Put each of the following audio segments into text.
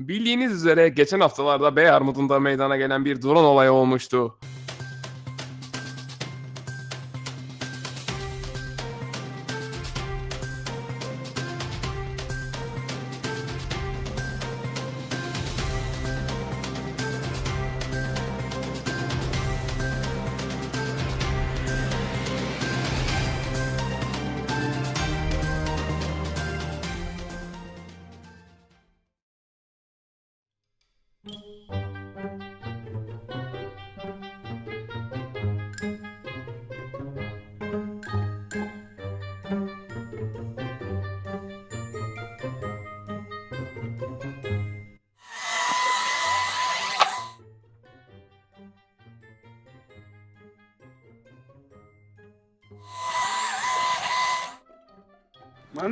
Bildiğiniz üzere geçen haftalarda Bey Armud'unda meydana gelen bir drone olayı olmuştu. Lan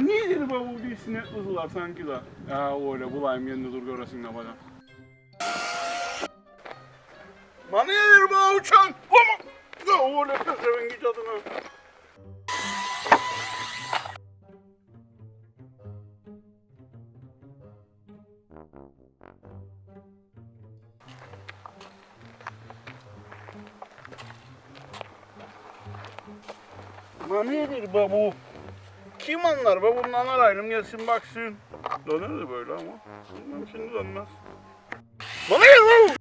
niye dedi bu bir sinek kuzular sanki da? Ya öyle bulayım yerinde dur göresin ne bana. Niye dedi bu uçan? Ama ya öyle pezevenk hiç adına. Lan dedi bu bu? Kim anlar be bundan arayalım gelsin baksın. Döner böyle ama. Bilmem şimdi dönmez. Bana gel lan!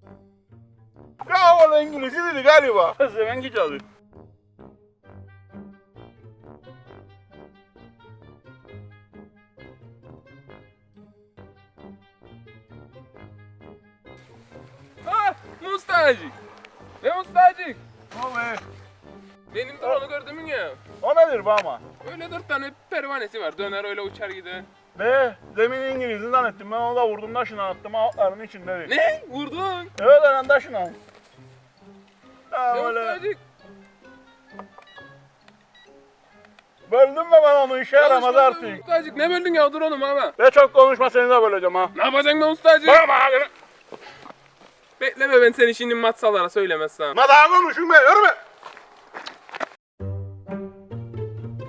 Ya o İngilizce dedi galiba. Hemen git hadi. Ha! Mustacık! Ne Mustacık? O be. Benim drone'u gördün mü ya? O nedir be ama? Öyle dört tane pervanesi var. Döner öyle uçar gider. Be demin İngiliz'i zannettim ben onu da vurdum taşına attım altların içinde. Ne? Vurdun. Evet lan taşına. Ya Ne böyle. Mustacık? Böldüm mü ben onu işe yaramaz artık. Mustacık ne böldün ya drone'umu ama? Ve çok konuşma seni de böleceğim ha. Ne yapacaksın be Mustacık? Bana bak. Bekleme ben seni şimdi matsalara söylemezsem. Ma daha konuşun be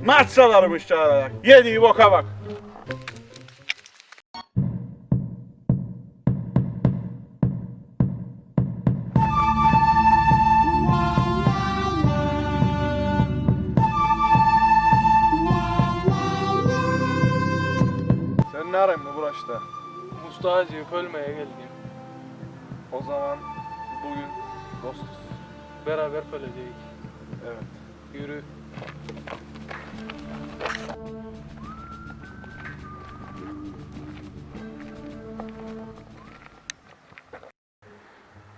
yürüme. Maçsalarmış çağırarak. Yediği boka bak. Sen ne arayın bu uğraşta? Mustacı ölmeye geldim. O zaman bugün dostuz. Beraber öleceğiz. Evet. Yürü.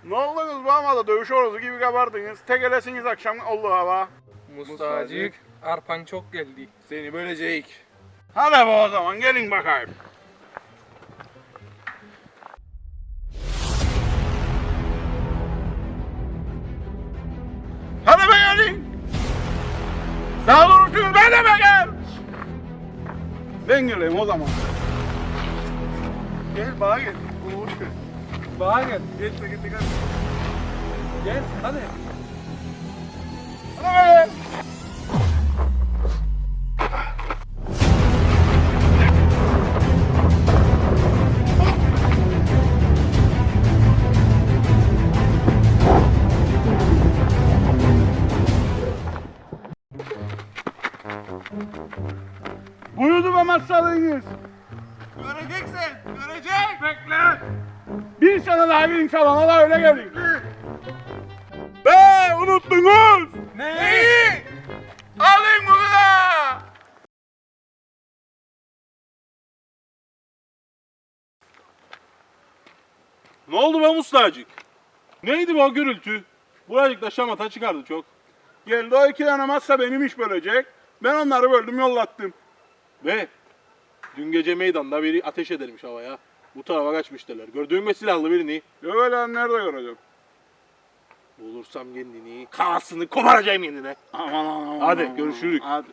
Ne oldunuz bu ama da dövüş horozu gibi kabardınız. Tek elesiniz akşam oldu hava. Mustacık arpan çok geldi. Seni bölecek. Hadi be o zaman gelin bakayım. Hadi be gelin. Daha doğrusu ben de gel. Ben geleyim o zaman. Gel bana gel. Uğur. Bana gel. Gel gel gel. Gel hadi. Hadi be. Masalınız. Göreceksin, görecek. Bekle. Bir sene daha girin salona da öyle gelin. Be unuttunuz. Neyi? Alın bunu da. Ne oldu be Mustacık? Neydi bu gürültü? Buracıkta şamata çıkardı çok. Geldi o iki tane masa benim iş bölecek. Ben onları böldüm yollattım. Ve dün gece meydanda biri ateş edermiş havaya. Bu tarafa kaçmış derler. Gördüğün mü silahlı birini? Yok öyle nerede göreceğim? Bulursam kendini, kafasını koparacağım kendine. Aman aman aman. Hadi, aman, görüşürük. Hadi.